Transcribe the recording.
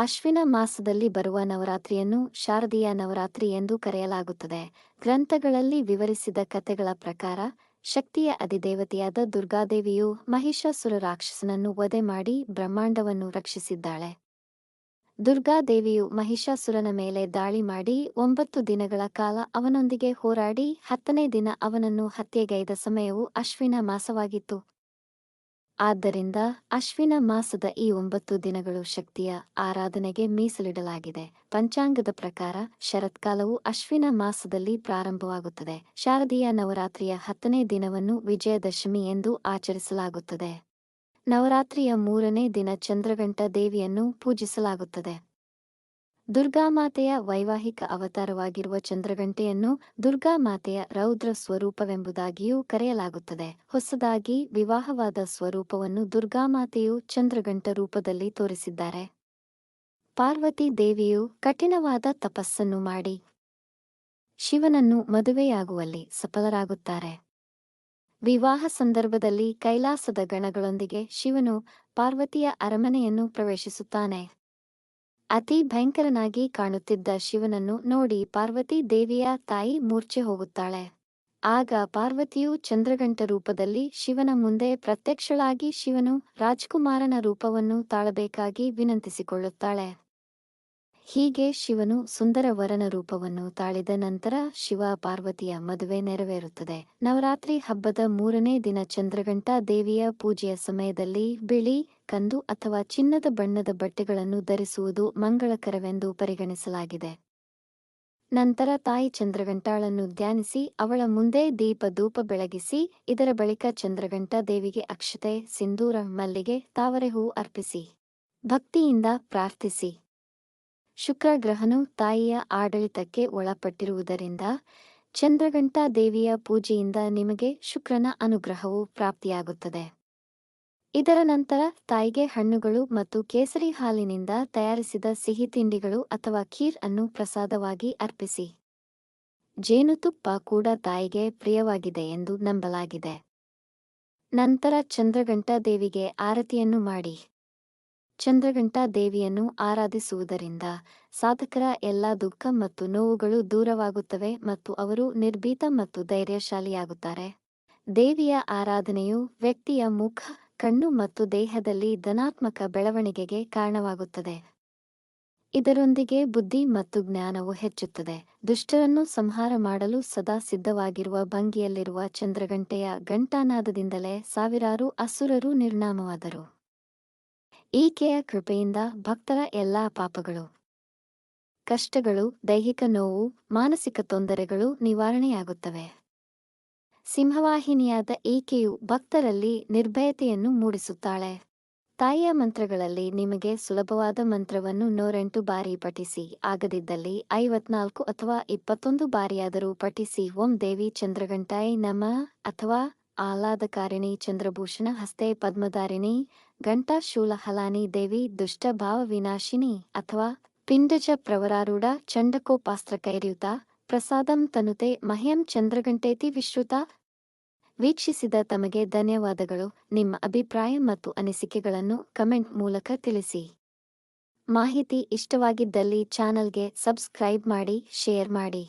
ಅಶ್ವಿನ ಮಾಸದಲ್ಲಿ ಬರುವ ನವರಾತ್ರಿಯನ್ನು ಶಾರದೀಯ ನವರಾತ್ರಿ ಎಂದು ಕರೆಯಲಾಗುತ್ತದೆ. ಗ್ರಂಥಗಳಲ್ಲಿ ವಿವರಿಸಿದ ಕಥೆಗಳ ಪ್ರಕಾರ, ಶಕ್ತಿಯ ಅಧಿದೇವತೆಯಾದ ದುರ್ಗಾದೇವಿಯು ಮಹಿಷಾಸುರ ರಾಕ್ಷಸನನ್ನು ವಧೆ ಮಾಡಿ ಬ್ರಹ್ಮಾಂಡವನ್ನು ರಕ್ಷಿಸಿದ್ದಾಳೆ. ದುರ್ಗಾದೇವಿಯು ಮಹಿಷಾಸುರನ ಮೇಲೆ ದಾಳಿ ಮಾಡಿ ಒಂಬತ್ತು ದಿನಗಳ ಕಾಲ ಅವನೊಂದಿಗೆ ಹೋರಾಡಿ ಹತ್ತನೇ ದಿನ ಅವನನ್ನು ಹತ್ಯೆಗೈದ ಸಮಯವು ಅಶ್ವಿನ ಮಾಸವಾಗಿತ್ತು. ಆದ್ದರಿಂದ ಅಶ್ವಿನ ಮಾಸದ ಈ ಒಂಬತ್ತು ದಿನಗಳು ಶಕ್ತಿಯ ಆರಾಧನೆಗೆ ಮೀಸಲಿಡಲಾಗಿದೆ. ಪಂಚಾಂಗದ ಪ್ರಕಾರ ಶರತ್ಕಾಲವು ಅಶ್ವಿನ ಮಾಸದಲ್ಲಿ ಪ್ರಾರಂಭವಾಗುತ್ತದೆ. ಶಾರದೀಯ ನವರಾತ್ರಿಯ ಹತ್ತನೇ ದಿನವನ್ನು ವಿಜಯದಶಮಿ ಎಂದು ಆಚರಿಸಲಾಗುತ್ತದೆ. ನವರಾತ್ರಿಯ ಮೂರನೇ ದಿನ ಚಂದ್ರಗಂಟ ದೇವಿಯನ್ನು ಪೂಜಿಸಲಾಗುತ್ತದೆ. ದುರ್ಗಾಮಾತೆಯ ವೈವಾಹಿಕ ಅವತಾರವಾಗಿರುವ ಚಂದ್ರಗಂಟೆಯನ್ನು ದುರ್ಗಾಮಾತೆಯ ರೌದ್ರ ಸ್ವರೂಪವೆಂಬುದಾಗಿಯೂ ಕರೆಯಲಾಗುತ್ತದೆ. ಹೊಸದಾಗಿ ವಿವಾಹವಾದ ಸ್ವರೂಪವನ್ನು ದುರ್ಗಾಮಾತೆಯು ಚಂದ್ರಗಂಟ ರೂಪದಲ್ಲಿ ತೋರಿಸಿದ್ದಾರೆ. ಪಾರ್ವತಿ ದೇವಿಯು ಕಠಿಣವಾದ ತಪಸ್ಸನ್ನು ಮಾಡಿ ಶಿವನನ್ನು ಮದುವೆಯಾಗುವಲ್ಲಿ ಸಫಲರಾಗುತ್ತಾರೆ. ವಿವಾಹ ಸಂದರ್ಭದಲ್ಲಿ ಕೈಲಾಸದ ಗಣಗಳೊಂದಿಗೆ ಶಿವನು ಪಾರ್ವತಿಯ ಅರಮನೆಯನ್ನು ಪ್ರವೇಶಿಸುತ್ತಾನೆ. ಅತಿ ಭಯಂಕರನಾಗಿ ಕಾಣುತ್ತಿದ್ದ ಶಿವನನ್ನು ನೋಡಿ ಪಾರ್ವತಿ ದೇವಿಯ ತಾಯಿ ಮೂರ್ಛೆ ಹೋಗುತ್ತಾಳೆ. ಆಗ ಪಾರ್ವತಿಯು ಚಂದ್ರಗಂಟ ರೂಪದಲ್ಲಿ ಶಿವನ ಮುಂದೆ ಪ್ರತ್ಯಕ್ಷಳಾಗಿ ಶಿವನು ರಾಜ್ಕುಮಾರನ ರೂಪವನ್ನು ತಾಳಬೇಕಾಗಿ ವಿನಂತಿಸಿಕೊಳ್ಳುತ್ತಾಳೆ. ಹೀಗೆ ಶಿವನು ಸುಂದರ ವರನ ರೂಪವನ್ನು ತಾಳಿದ ನಂತರ ಶಿವ ಪಾರ್ವತಿಯ ಮದುವೆ ನೆರವೇರುತ್ತದೆ. ನವರಾತ್ರಿ ಹಬ್ಬದ ಮೂರನೇ ದಿನ ಚಂದ್ರಗಂಟ ದೇವಿಯ ಪೂಜೆಯ ಸಮಯದಲ್ಲಿ ಬಿಳಿ, ಕಂದು ಅಥವಾ ಚಿನ್ನದ ಬಣ್ಣದ ಬಟ್ಟೆಗಳನ್ನು ಧರಿಸುವುದು ಮಂಗಳಕರವೆಂದು ಪರಿಗಣಿಸಲಾಗಿದೆ. ನಂತರ ತಾಯಿ ಚಂದ್ರಗಂಟಾಳನ್ನು ಧ್ಯಾನಿಸಿ, ಅವಳ ಮುಂದೆ ದೀಪ ಧೂಪ ಬೆಳಗಿಸಿ, ಇದರ ಬಳಿಕ ಚಂದ್ರಗಂಟ ದೇವಿಗೆ ಅಕ್ಷತೆ, ಸಿಂಧೂರ ಮಲ್ಲಿಗೆ ತಾವರೆ ಹೂ ಅರ್ಪಿಸಿ. ಭಕ್ತಿಯಿಂದ ಪ್ರಾರ್ಥಿಸಿ. ಶುಕ್ರ ಗ್ರಹನು ತಾಯಿಯ ಆಡಳಿತಕ್ಕೆ ಒಳಪಟ್ಟಿರುವುದರಿಂದ ಚಂದ್ರಗಂಟಾ ದೇವಿಯ ಪೂಜೆಯಿಂದ ನಿಮಗೆ ಶುಕ್ರನ ಅನುಗ್ರಹವು ಪ್ರಾಪ್ತಿಯಾಗುತ್ತದೆ. ಇದರ ನಂತರ ತಾಯಿಗೆ ಹಣ್ಣುಗಳು ಮತ್ತು ಕೇಸರಿ ಹಾಲಿನಿಂದ ತಯಾರಿಸಿದ ಸಿಹಿ ತಿಂಡಿಗಳು ಅಥವಾ ಖೀರ್ ಅನ್ನು ಪ್ರಸಾದವಾಗಿ ಅರ್ಪಿಸಿ. ಜೇನುತುಪ್ಪ ಕೂಡ ತಾಯಿಗೆ ಪ್ರಿಯವಾಗಿದೆ ಎಂದು ನಂಬಲಾಗಿದೆ. ನಂತರ ಚಂದ್ರಗಂಟಾ ದೇವಿಗೆ ಆರತಿಯನ್ನು ಮಾಡಿ. ಚಂದ್ರಗಂಟಾ ದೇವಿಯನ್ನು ಆರಾಧಿಸುವುದರಿಂದ ಸಾಧಕರ ಎಲ್ಲ ದುಃಖ ಮತ್ತು ನೋವುಗಳು ದೂರವಾಗುತ್ತವೆ ಮತ್ತು ಅವರು ನಿರ್ಭೀತ ಮತ್ತು ಧೈರ್ಯಶಾಲಿಯಾಗುತ್ತಾರೆ. ದೇವಿಯ ಆರಾಧನೆಯು ವ್ಯಕ್ತಿಯ ಮುಖ, ಕಣ್ಣು ಮತ್ತು ದೇಹದಲ್ಲಿ ಧನಾತ್ಮಕ ಬೆಳವಣಿಗೆಗೆ ಕಾರಣವಾಗುತ್ತದೆ. ಇದರೊಂದಿಗೆ ಬುದ್ಧಿ ಮತ್ತು ಜ್ಞಾನವು ಹೆಚ್ಚುತ್ತದೆ. ದುಷ್ಟರನ್ನು ಸಂಹಾರ ಮಾಡಲು ಸದಾ ಸಿದ್ಧವಾಗಿರುವ ಭಂಗಿಯಲ್ಲಿರುವ ಚಂದ್ರಗಂಟೆಯ ಗಂಟಾನಾದದಿಂದಲೇ ಸಾವಿರಾರು ಅಸುರರು ನಿರ್ನಾಮವಾದರು. ಈಕೆಯ ಕೃಪೆಯಿಂದ ಭಕ್ತರ ಎಲ್ಲಾ ಪಾಪಗಳು? ಕಷ್ಟಗಳು, ದೈಹಿಕ ನೋವು, ಮಾನಸಿಕ ತೊಂದರೆಗಳು ನಿವಾರಣೆಯಾಗುತ್ತವೆ. ಸಿಂಹವಾಹಿನಿಯಾದ ಈಕೆಯು ಭಕ್ತರಲ್ಲಿ ನಿರ್ಭಯತೆಯನ್ನು ಮೂಡಿಸುತ್ತಾಳೆ. ತಾಯಿಯ ಮಂತ್ರಗಳಲ್ಲಿ ನಿಮಗೆ ಸುಲಭವಾದ ಮಂತ್ರವನ್ನು ನೂರೆಂಟು ಬಾರಿ ಪಠಿಸಿ, ಆಗದಿದ್ದಲ್ಲಿ ಐವತ್ನಾಲ್ಕು ಅಥವಾ ಇಪ್ಪತ್ತೊಂದು ಬಾರಿಯಾದರೂ ಪಠಿಸಿ, ಓಂ ದೇವಿ ಚಂದ್ರಗಂಟಾಯಿ ನಮ ಅಥವಾ ಆಹ್ಲಾದಕಾರಿಣಿ ಚಂದ್ರಭೂಷಣ, ಹಸ್ತೆ ಪದ್ಮಧಾರಿಣಿ ಘಂಟಾಶೂಲ ಹಲಾನಿ ದೇವಿ, ದುಷ್ಟ ಭಾವ ವಿನಾಶಿನಿ ಅಥವಾ ಪಿಂಡಜ ಪ್ರವರಾರೂಢ ಚಂಡಕೋಪಾಸ್ತ್ರ ಕೈರ್ಯುತ ಪ್ರಸಾದಂ ತನುತೆ, ಮಹ್ಯಂ ಚಂದ್ರಗಂಟೇತಿ ವಿಶ್ರುತ ವೀಕ್ಷಿಸಿದ ತಮಗೆ ಧನ್ಯವಾದಗಳು. ನಿಮ್ಮ ಅಭಿಪ್ರಾಯ ಮತ್ತು ಅನಿಸಿಕೆಗಳನ್ನು ಕಮೆಂಟ್ ಮೂಲಕ ತಿಳಿಸಿ. ಮಾಹಿತಿ ಇಷ್ಟವಾಗಿದ್ದಲ್ಲಿ ಚಾನಲ್ಗೆ ಸಬ್ಸ್ಕ್ರೈಬ್ ಮಾಡಿ, ಶೇರ್ ಮಾಡಿ.